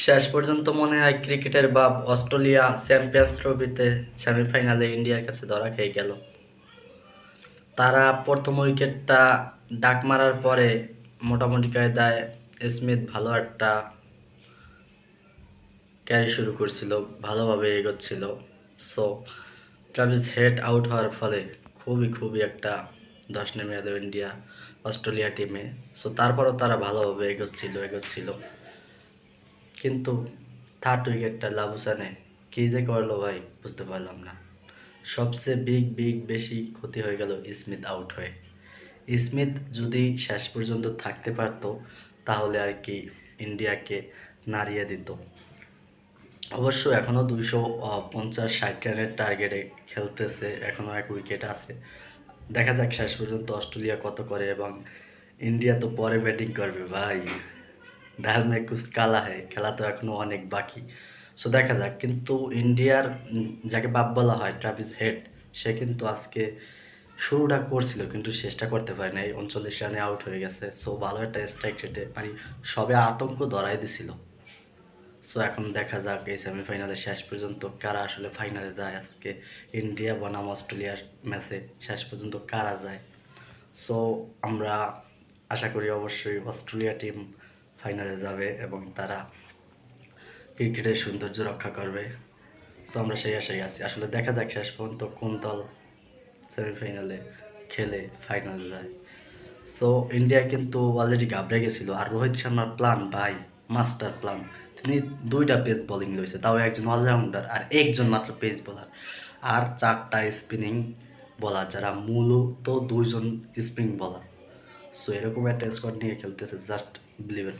শেষ পর্যন্ত মনে হয় ক্রিকেটের বাপ অস্ট্রেলিয়া চ্যাম্পিয়ন্স ট্রফিতে সেমিফাইনালে ইন্ডিয়ার কাছে ধরা খেয়ে গেল। তারা প্রথম উইকেটটা ডাক মারার পরে মোটামুটি কায়দায় স্মিথ ভালো একটা ক্যারি শুরু করছিল, ভালোভাবে এগোচ্ছিল। সো ট্রাভিস হেড আউট হওয়ার ফলে খুবই খুবই একটা ধস নেমে এলো ইন্ডিয়া, অস্ট্রেলিয়া টিমে। সো তারপরও তারা ভালোভাবে এগোচ্ছিল এগোচ্ছিল। কিন্তু থার্ড উইকেটটা লাবুসানে কী যে করল ভাই, বুঝতে পারলাম না। সবচেয়ে বিগ বিগ বেশি ক্ষতি হয়ে গেল স্মিথ আউট হয়ে। স্মিথ যদি শেষ পর্যন্ত থাকতে পারতো, তাহলে আর কি ইন্ডিয়াকে নাড়িয়ে দিত। অবশ্য এখনও দুইশো পঞ্চাশ, ষাট রানের টার্গেটে খেলতেছে এখনও এক উইকেট আছে। দেখা যাক শেষ পর্যন্ত অস্ট্রেলিয়া কত করে এবং ইন্ডিয়া তো পরে ব্যাটিং করবে ভাই। ডাল মে কালা হয়, খেলা তো এখনও অনেক বাকি। সো দেখা যাক, কিন্তু ইন্ডিয়ার যাকে বাপ বলা হয় ট্রাভিস হেড সে কিন্তু আজকে শুরুটা করছিল, কিন্তু শেষটা করতে পারে নাই। উনচল্লিশ রানে আউট হয়ে গেছে। সো ভালো একটা স্ট্রাইক রেটে মানে সবে আতঙ্ক ধরাই দিছিল। সো এখন দেখা যাক, এই সেমিফাইনালে শেষ পর্যন্ত কারা আসলে ফাইনালে যায় আজকে। ইন্ডিয়া, বনাম, অস্ট্রেলিয়ার ম্যাচে শেষ পর্যন্ত কারা যায়। সো আমরা আশা করি অবশ্যই অস্ট্রেলিয়া টিম ফাইনালে যাবে এবং তারা ক্রিকেটের সৌন্দর্য রক্ষা করবে। সো আমরা সেই আশায় আছি। আসলে দেখা যাক শেষ পর্যন্ত কোন দল সেমিফাইনালে খেলে ফাইনালে যায়। সো ইন্ডিয়া কিন্তু অলরেডি ঘাবড়ে গেছিল। আর রোহিত শর্মার প্ল্যান ভাই মাস্টার প্ল্যান তিনি দুইটা পেস বোলিং লইছে। তাও একজন অলরাউন্ডার আর একজন মাত্র পেস বোলার আর চারটা স্পিনিং বলার যারা মূলত দুইজন স্পিন বলার সো এরকম একটা স্কোয়াড নিয়ে খেলতেছে জাস্ট বিলিভেন